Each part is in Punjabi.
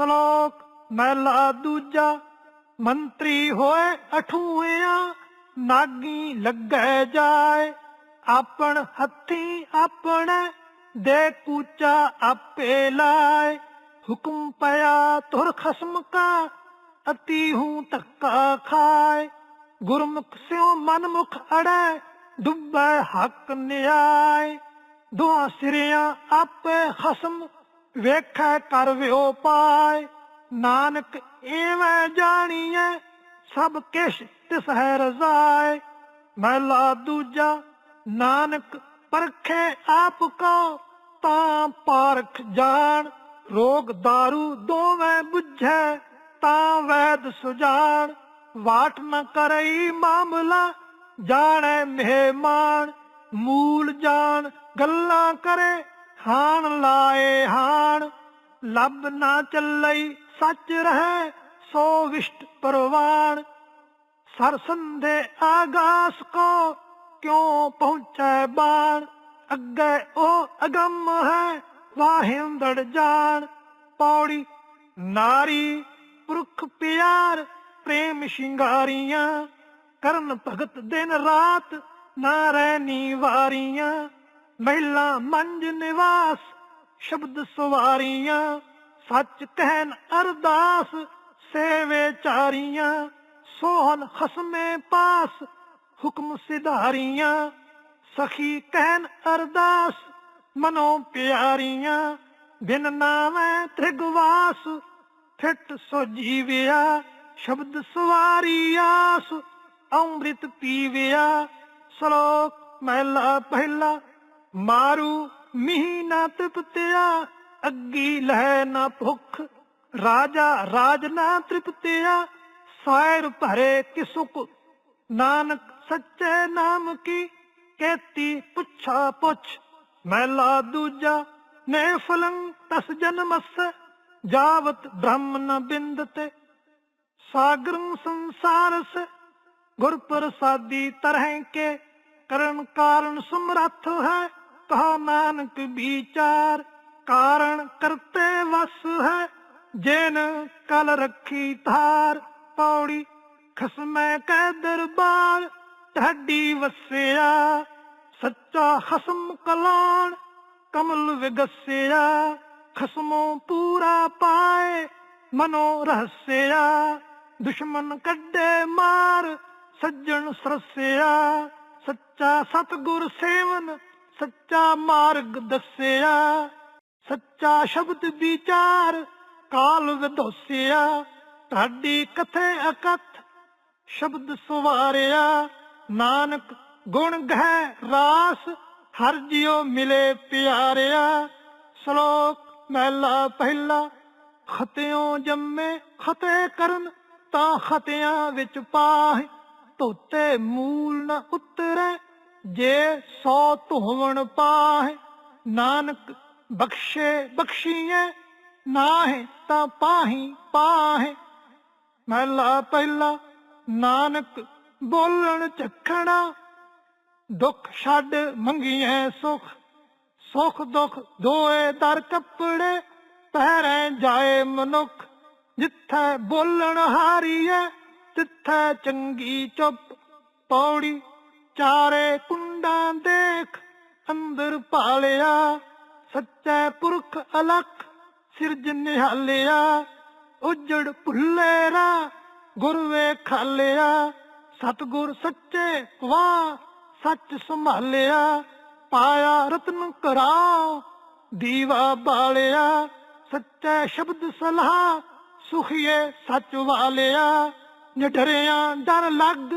ਸ਼ਲੋਕ, ਮਹਿਲਾ ਦੂਜਾ, ਮੰਤਰੀ ਹੋਏ ਅਠੂਆਂ ਨਾਗੀ ਲੱਗੈ ਜਾਏ। ਆਪਣ ਹੱਥੀ ਆਪਣੇ, ਦੇ ਕੂਚਾ ਆਪੇ ਲਾਏ। ਹੁਕਮ ਪਿਆ ਤੁਰ ਖਸਮ ਕਾ, ਅਤੀ ਹੂੰ ਧੱਕਾ ਖਾਏ। ਗੁਰਮੁਖ ਸਿਉ ਮਨਮੁਖ ਅੜੈ, ਡੁੱਬੈ ਹੱਕ ਨਿਆਏ। ਦੁਆ ਸਿਰਿਆਂ ਆਪੇ ਖਸਮ ਵੇਖੈ ਕਰ ਵਿਓ ਪਾਏ, ਨਾਨਕ ਐਵੇਂ ਜਾਣੀਐ, ਸਭ ਕਿਛ ਤਿਸ ਹੈ ਰਜ਼ਾਏ ਮਹਿਲਾ ਦੂਜਾ, ਨਾਨਕ ਪਰਖੇ ਆਪ ਕੋ, ਤਾਂ ਪਾਰਖ ਜਾਣ, ਰੋਗ दारू ਦੋਵੇਂ ਬੁਝੈ, ਤਾਂ ਵੈਦ ਸੁਜਾਨ ਵਾਟ ਨ ਕਰਈ ਮਾਮਲਾ, ਜਾਣੈ ਮਹਿਮਾਨ ਮੂਲ ਜਾਣ, ਗੱਲਾਂ ਕਰੇ ਹਾਨ ਲਾਏ ਹਾਨ ਲੱਭ ਨਾ ਚੱਲਈ, ਸੱਚ ਰਹਿ ਸੋ ਵਿਸ਼ਟ ਪਰਵਾਨ ਸਰਸੰਦੇ ਆਗਾਸ ਕੋ ਕਿਉ ਪਹੁੰਚੈ ਬਾਣ? ਅੱਗੇ ਉਹ ਅਗੰਮ ਹੈ ਵਾਹਿੰਦੜ ਜਾਣ। ਪੌੜੀ, ਨਾਰੀ, ਪੁਰਖ ਪਿਆਰ, ਪ੍ਰੇਮ ਸ਼ਿੰਗਾਰੀਆਂ। ਕਰਨ ਭਗਤ ਦਿਨ ਰਾਤ, ਨਾ ਰਹਿਨੀ ਵਾਰੀਆਂ। ਮਹਿਲਾ ਮੰਜ ਨਿਵਾਸ ਸ਼ਬਦ ਸਵਾਰੀਆਂ, ਸੱਚ ਕਹਿਨ ਅਰਦਾਸ, ਸੇਵੇ ਚਾਰੀਆਂ ਸੋਹਨ ਖਸਮੇ ਪਾਸ, ਹੁਕਮ ਸਿਧਾਰੀਆਂ, ਸਖੀ ਕਹਿਨ ਅਰਦਾਸ, ਮਨੋ ਪਿਆਰੀਆਂ, ਬਿਨ ਨਾਵੇਂ ਤ੍ਰਿਗਵਾਸ, ਫਿੱਟ ਸੋ ਜੀਵਿਆ, ਸ਼ਬਦ ਸਵਾਰੀ ਆਸ, ਅੰਮ੍ਰਿਤ ਪੀਵਿਆ, ਸ਼ਲੋਕ ਮਹਿਲਾ ਪਹਿਲਾ, ਮਾਰੂ ਮੀਂਹ ਨਾ ਤ੍ਰਿਪਤਿਆ, ਅੱਗੀ ਲਹਿ ਨਾ ਭੁੱਖ। ਰਾਜਾ ਰਾਜ ਨਾ ਤ੍ਰਿਪਤਿਆ, ਸਾਇਰ ਭਰੇ ਕਿਸੁਕ ਨਾਨਕ ਸੱਚੇ ਨਾਮ ਕੀ ਕੇਤੀ ਪੁੱਛਾ ਪੁੱਛ। ਮਹਿਲਾ ਦੂਜਾ, ਨੇ ਫਲੰ ਤਸ ਜਨਮਸ ਜਾਵਤ ਬ੍ਰਹਮ ਨ ਬਿੰਦਤੇ ਸਾਗਰੰ ਸੰਸਾਰਸ ਗੁਰ ਪ੍ਰਸਾਦੀ ਤਰਹਿ ਕੇ, ਕਰਨ ਕਾਰਨ ਸਮਰੱਥ ਹੈ। ਕਹਾ ਨਾਨਕ ਵਿਚਾਰ ਕਾਰਨ ਕਰਤੇ ਵਸ ਹੈ, ਜਿਨ ਕਲ ਰੱਖੀ ਧਾਰ। ਪੌੜੀ ਖਸਮੈ ਕੈ ਦਰਬਾਰ, ਢਾਡੀ ਵਸਿਆ, ਸੱਚਾ ਖਸਮ ਕਲਾਣ। ਕਮਲ ਵਿਗਸਿਆ, ਖਸਮੋਂ ਪੂਰਾ ਪਾਏ, ਮਨੋ ਰਹਸਿਆ। ਦੁਸ਼ਮਨ ਕੱਢੇ ਮਾਰ, ਸੱਜਣ ਸਰਸਿਆ, ਸੱਚਾ ਸਤਗੁਰ ਸੇਵਨ ਸੱਚਾ ਮਾਰਗ ਦੱਸਿਆ, ਸੱਚਾ ਸ਼ਬਦ ਵਿਚਾਰ ਕਾਲ ਵਿਦੋਸਿਆ ਤੁਹਾਡੀ ਕਥੇ ਅਕਥ ਸ਼ਬਦ ਸਵਾਰਿਆ, ਨਾਨਕ ਗੁਣ ਗਹਿ ਰਾਸ, ਹਰ ਜਿਉ ਮਿਲੇ ਪਿਆਰਿਆ। ਸ਼ਲੋਕ ਮਹਿਲਾ ਪਹਿਲਾ, ਖਤਿਓ ਜੰਮੇ, ਖਤੇ ਕਰਨ ਤਾਂ ਖਤਿਆਂ ਵਿੱਚ ਪਾਹੇ, ਧੋਤੇ ਮੂਲ ਨ ਉਤਰੈ ਜੇ ਸੌ ਧੋਵਣ ਪਾਹੇ, ਨਾਨਕ ਬਖਸ਼ੇ ਬਖਸ਼ੀਏ ਨਾਹੇ ਤਾਂ ਪਾਹੀ ਪਾਹੇ। ਮਹਿਲਾ ਪਹਿਲਾ ਨਾਨਕ ਬੋਲਣ ਚੱਖਣਾ, ਦੁੱਖ ਛੱਡ ਮੰਗੀਐ ਸੁਖ ਸੁਖ ਦੁਖ ਦੋਏ ਦਰ ਕੱਪੜੇ, ਪਹਿਰੇ ਜਾਏ ਮਨੁੱਖ, ਜਿੱਥੇ ਬੋਲਣ ਹਾਰੀਐ, ਤਿੱਥੇ ਚੰਗੀ ਚੁੱਪ ਪੌੜੀ ਚਾਰੇ ਕੁੰਡਾਂ ਦੇਖ, ਅੰਦਰ ਭਾਲਿਆ, ਸੱਚੇ ਪੁਰਖ ਅਲਖ, ਸਿਰਜ ਨਿਹਾਲਿਆ, ਉਜੜ ਭੁੱਲੇਰਾ ਗੁਰ ਵੇਖਾਲਿਆ ਸਤਗੁਰ ਸੱਚੇ ਵਾਹ ਸੱਚ ਸੰਭਾਲਿਆ, ਪਾਇਆ ਰਤਨ ਕਰਾ ਦੀਵਾ ਬਾਲਿਆ, ਸੱਚੇ ਸ਼ਬਦ ਸਲਾਹ, ਸੁਖੀਏ ਸੱਚ ਵਾਲਿਆ ਨਿਡਰਿਆਂ ਡਰ ਲੱਗ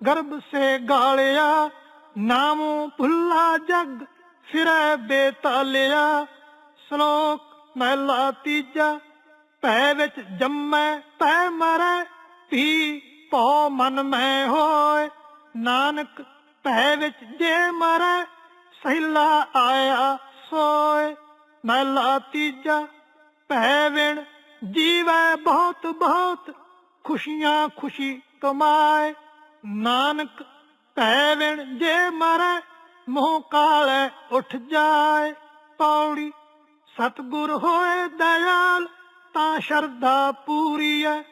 ਗਰਭ ਸੇ ਗਾਲਿਆ, ਨਾਮੋਂ ਭੁੱਲਾ ਜਗ ਫਿਰੈ ਬੇਤਾਲਿਆ। ਸ਼ਲੋਕ ਮਹਿਲਾ ਤੀਜਾ, ਭੈ ਵਿੱਚ ਜੰਮੈ ਤੈ ਮਰੈ ਵੀ ਭਉ ਮਨ ਮੈਂ ਹੋਏ ਨਾਨਕ ਭੈ ਵਿੱਚ ਜੇ ਮਰੈ, ਸਹਿਲਾ ਆਇਆ ਸੋਏ ਮਹਿਲਾ ਤੀਜਾ, ਭੈ ਵਿਣ ਜੀਵੈ ਬਹੁਤ ਬਹੁਤ, ਖੁਸ਼ੀਆਂ ਖੁਸ਼ੀ ਕਮਾਏ ਨਾਨਕ ਭੈ ਵਿਣ ਜੇ ਮਰੈ, ਮੋਹ ਕਾਲੇ ਉੱਠ ਜਾਏ। ਪੌੜੀ ਸਤਗੁਰ ਹੋਏ ਦਇਆਲ, ਤਾਂ ਸ਼ਰਧਾ ਪੂਰੀ ਐ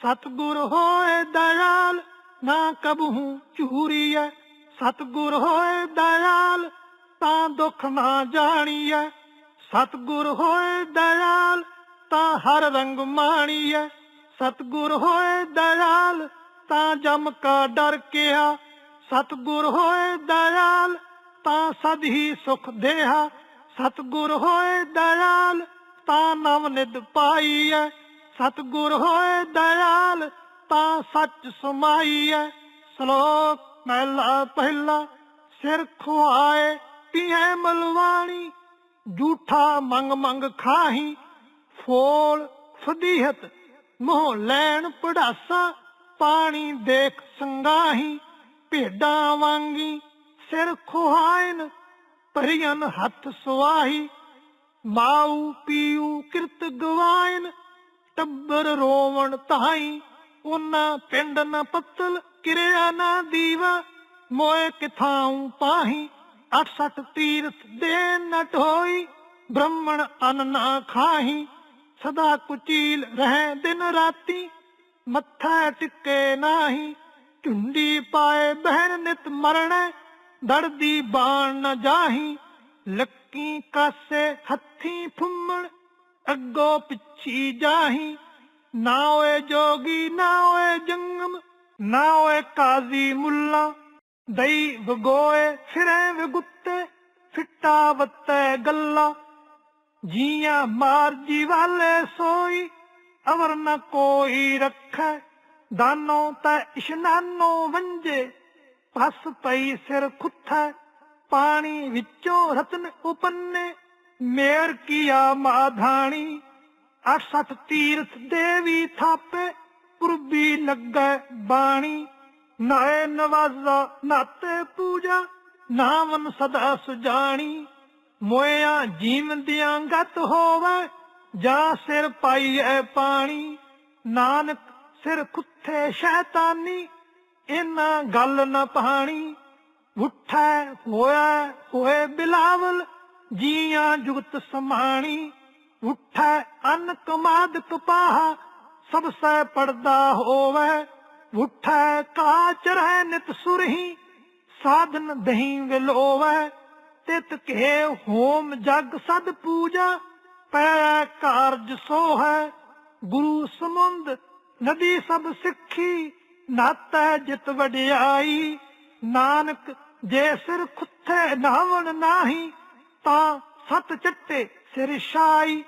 ਸਤਗੁਰ ਹੋਏ ਦਇਆਲ, ਨਾ ਕਬਹੂ ਚੂਰੀ ਐ ਸਤਗੁਰ ਹੋਏ ਦਇਆਲ, ਤਾਂ ਦੁੱਖ ਨਾ ਜਾਣੀ ਐ ਸਤਗੁਰ ਹੋਏ ਦਇਆਲ, ਤਾਂ ਹਰ ਰੰਗ ਮਾਣੀ ਐ ਸਤਗੁਰ ਹੋਏ ਦਇਆਲ ਤਾਂ ਜਮ ਕਾ ਡਰ ਕਿਆ ਸਤਗੁਰ ਹੋਏ ਦਇਆਲ, ਤਾਂ ਸਦ ਹੀ ਸੁਖ ਦੇਹਾ। ਸਤਗੁਰ ਹੋਏ ਦਇਆਲ, ਤਾਂ ਨਵ ਨਿਦ ਪਾਈਐ। ਸਤਗੁਰ ਹੋਏ ਦਇਆਲ, ਤਾਂ ਸੱਚ ਸਮਾਈਐ। ਸ਼ਲੋਕ ਮਹਿਲਾ ਪਹਿਲਾ, ਸਿਰ ਖੁਆਏ ਪੀਏ ਮਲਵਾਣੀ, ਝੂਠਾ ਮੰਗ ਮੰਗ ਖਾਹੀ, ਫੋਲ ਫਦੀਹਤ ਮੋਹ ਲੈਣ ਪੜਾਸਾ। ਪਾਣੀ ਦੇਖ ਸੰਗਾਹੀ, ਭੇਡਾਂ ਵਾਂਗੀ ਸਿਰ ਖੁਆਇਨ ਭਰੀਨ ਹੱਥ ਸੁਆਹੀ, ਮਾਊ ਪੀਊ ਕਿਰਤ ਗਵਾਇਨ, ਟੱਬਰ ਰੋਵਣ ਤਾਈ ਉਹਨਾਂ ਪਿੰਡ ਨਾ ਪੱਤਲ ਕਿਰਿਆ ਨਾ ਦੀਵਾ, ਮੋਏ ਕਿਥਾਉ ਪਾਹੀ 68 ਤੀਰਥ ਦੇ ਨ ਢੋਈ ਬ੍ਰਹਮਣ ਅਨ ਨਾ ਖਾਹੀ, ਸਦਾ ਕੁਚੀਲ ਰਹਿ ਦਿਨ ਰਾਤੀ ਮੱਥਾ ਟਿੱਕੇ ਨਾਹੀ, ਝੁੰਡੀ ਪਾਏ ਬਹਿਨ ਨਿਤ ਮਰਣੈ, ਦੜਦੀ ਬਾਣ ਨ ਜਾਹੀ, ਲੱਕੀ ਕਾਸੇ ਹੱਥੀ ਫੁੰਮਣ, ਅੱਗੋ ਪਿੱਛੀ ਜਾਹੀ। ਨਾ ਓਏ ਜੋਗੀ, ਨਾ ਓਏ ਜੰਗਮ, ਨਾ ਓਏ ਕਾਜ਼ੀ ਮੁੱਲਾ। ਦਈ ਵਗੋਏ ਫਿਰੇ ਵਗੁੱਤੇ, ਫਿੱਟਾ ਵੱਤੇ ਗੱਲਾ। ਜੀਆਂ ਮਾਰ ਜੀ ਵਾਲੇ ਸੋਈ ਅਵਰ ਨ ਕੋਈ ਰੱਖੈ, ਦਾਨੋ ਤੈ ਇਸ਼ਨਾਨੋ ਵੰਜੇ। ਪਸ ਪਈ ਸਿਰ ਖੁੱਥੈ, ਪਾਣੀ ਵਿੱਚੋਂ ਰਤਨ ਉਪੰਨੇ। ਮੇਰ ਕੀਆ ਮਾਧਾਣੀ 68 ਤੀਰਥ ਦੇਵੀ ਥਾਪੇ, ਪੁਰਬੀ ਲੱਗੈ ਬਾਣੀ। ਨਾਏ ਨਵਾਜ਼ਾ ਨਾਤੇ ਪੂਜਾ ਨਾਮਨ ਸਦਾ ਸੁਜਾਣੀ। ਮੋਇਆ ਜੀਵਨ ਜੀਵੰਦਿਆਂ ਗਤ ਹੋਵੇ ਜਾਂ ਸਿਰ ਪਾਈਐ ਪਾਣੀ, ਨਾਨਕ ਸਿਰ ਕੁੱਥੇ ਸ਼ੈਤਾਨੀ, ਇਹਨਾਂ ਗੱਲ ਨ ਪਾਣੀ ਉੱਠੈ ਹੋਇਆ ਹੋਏ ਬਿਲਾਵਲ, ਜੀਆਂ ਜੁਗਤ ਸਮਾਣੀ, ਉੱਠੈ ਅਨ ਕਮਾਦ ਕਪਾਹ, ਸਭ ਸੈ ਪੜਦਾ ਹੋਵੇ, ਉੱਠੈ ਕਾਚ ਰਹਿ ਨਿਤ ਸੁਰਹੀ, ਸਾਧਨ ਦਹੀਂ ਵਿਲੋਵੇ, ਤਿਤ ਕੇ ਹੋਮ ਜਗ ਸਦ ਪੂਜਾ ਪੈ ਕਾਰਜ ਸੋ ਹੈ ਗੁਰੂ ਸਮੁੰਦ ਨਦੀ ਸਭ ਸਿੱਖੀ, ਨਾਤੈ ਜਿਤ ਵਡਿਆਈ। ਨਾਨਕ ਜੇ ਸਿਰ ਖੁੱਥੇ ਨਾਵਣ ਨਾਹੀ, ਤਾਂ ਸਤ ਚੱਟੇ ਸਿਰ ਛਾਈ।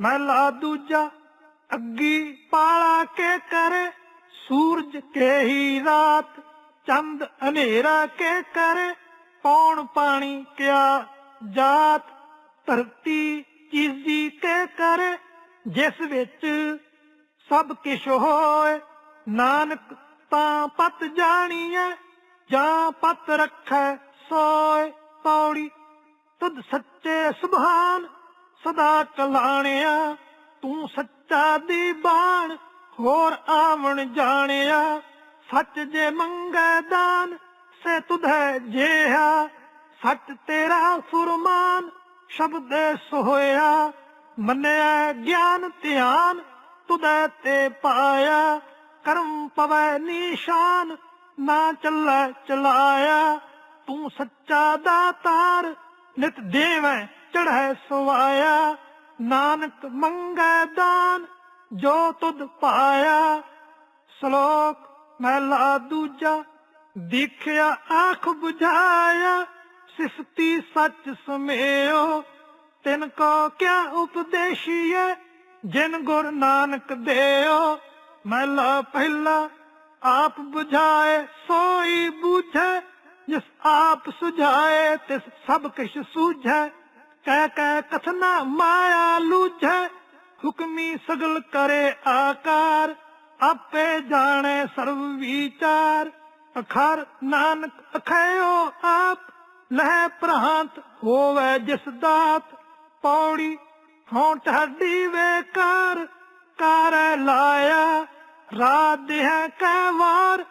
ਮਹਿਲਾ ਦੂਜਾ ਅੱਗੀ ਪਾਲਾ ਕੇ ਕਰੇ, ਸੂਰਜ ਕੇ ਹੀ ਰਾਤ, ਚੰਦ ਹਨੇਰਾ ਕੇ ਕਰੇ। ਪੌਣ ਪਾਣੀ ਕਿਆ ਜਾਤ, ਧਰਤੀ ਚੀਜ਼ੀ ਕੇ ਕਰ, ਜਿਸ ਵਿੱਚ ਸਭ ਕਿਛ ਹੋਏ। ਨਾਨਕ ਤਾਂ ਪਤ ਜਾਣੀਐ, ਜਾਂ ਪਤ ਰੱਖੈ ਸੋਏ। ਪੌੜੀ ਤੁਧ ਸੱਚੇ ਸੁਭਾਨ, ਸਦਾ ਕਲਾਣਿਆ। ਤੂੰ ਸੱਚਾ ਦੀ ਬਾਣ ਹੋਰ ਆਵਣ ਜਾਣਿਆ। ਸੱਚ ਜੇ ਮੰਗੈ ਦਾਨ, ਸੇ ਤੁਧੈ ਜਿਹਾ। ਸੱਚ ਤੇਰਾ ਸੁਰਮਾਨ ਸ਼ਬਦ ਸੋਇਆ ਮੰਨਿਆ ਗਿਆਨ ਧਿਆਨ, ਤੁਧੈ ਤੇ ਪਾਇਆ, ਕਰਮ ਪਵੈ ਨਿਸ਼ਾਨ, ਨਾ ਚੱਲੈ ਚਲਾਇਆ, ਤੂੰ ਸੱਚਾ ਦਾਤਾਰ, ਨਿਤ ਦੇਵੈ ਚੜ੍ਹੈ ਸਵਾਇਆ, ਨਾਨਕ ਮੰਗੈ ਦਾਨ, ਜੋ ਤੁਧ ਪਾਇਆ। ਸ਼ਲੋਕ, ਮਹਿਲਾ ਦੂਜਾ, ਦੇਖਿਆ, ਆਖ 부ਝਾਇਆ ਸਿਫਤੀ ਸੱਚ ਸਮੇਓ, ਤਿਨ ਕੋ ਕਿਆ ਉਪਦੇਸ਼ੀਏ ਜਿਨ ਗੁਰ ਨਾਨਕ ਦੇਓ। ਮਹਿਲਾ ਪਹਿਲਾ ਆਪ 부ਝਾਏ ਸੋਈ ਬੂਝੈ, ਜਿਸ ਆਪ ਸੁਝਾਏ, ਤਿਸ ਸਭ ਕਿਛ ਸੂਝੈ। ਕਹਿ ਕਹਿ ਕਥਨਾ ਮਾਇਆ ਲੂਝੈ, ਹੁਕਮੀ ਸਗਲ ਕਰੇ ਆਕਾਰ। ਆਪੇ ਜਾਣੇ ਸਰਵ ਵਿਚਾਰ, ਅਖਰ ਨਾਨਕ ਅਖਿਓ ਆਪ। ਲਹਿ ਪ੍ਰਹਾਂਤ ਹੋਵੇ ਜਿਸ ਦਾਤ, ਪੌੜੀ ਹੋਂ ਟਾਡੀ ਵੇਕਾਰ ਕਰ ਲਾਇਆ, ਰਾਤ ਦੇਹ ਕੈ ਵਾਰ,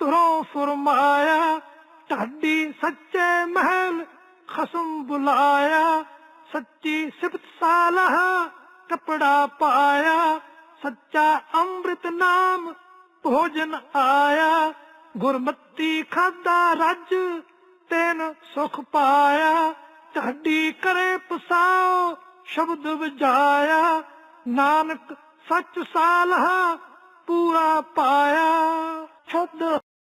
ਤੁਰੋਂ ਫਰਮਾਇਆ ਢਾਡੀ ਸੱਚੇ ਮਹਿਲ ਖਸਮ ਬੁਲਾਇਆ, ਸੱਚੀ ਸਿਫਤ ਸਾਲਹ ਕਪੜਾ ਪਾਇਆ, ਸੱਚਾ ਅੰਮ੍ਰਿਤ ਨਾਮ ਭੋਜਨ ਆਇਆ, ਗੁਰਮਤੀ ਖਾਦਾ ਰੱਜ ਤੈਨ ਸੁਖ ਪਾਇਆ ਢਾਡੀ ਕਰੇ ਪਸਾਓ ਸ਼ਬਦ ਵਜਾਇਆ ਨਾਨਕ ਸੱਚ ਸਾਲਹਾ ਪੂਰਾ ਪਾਇਆ। ਛੱਡ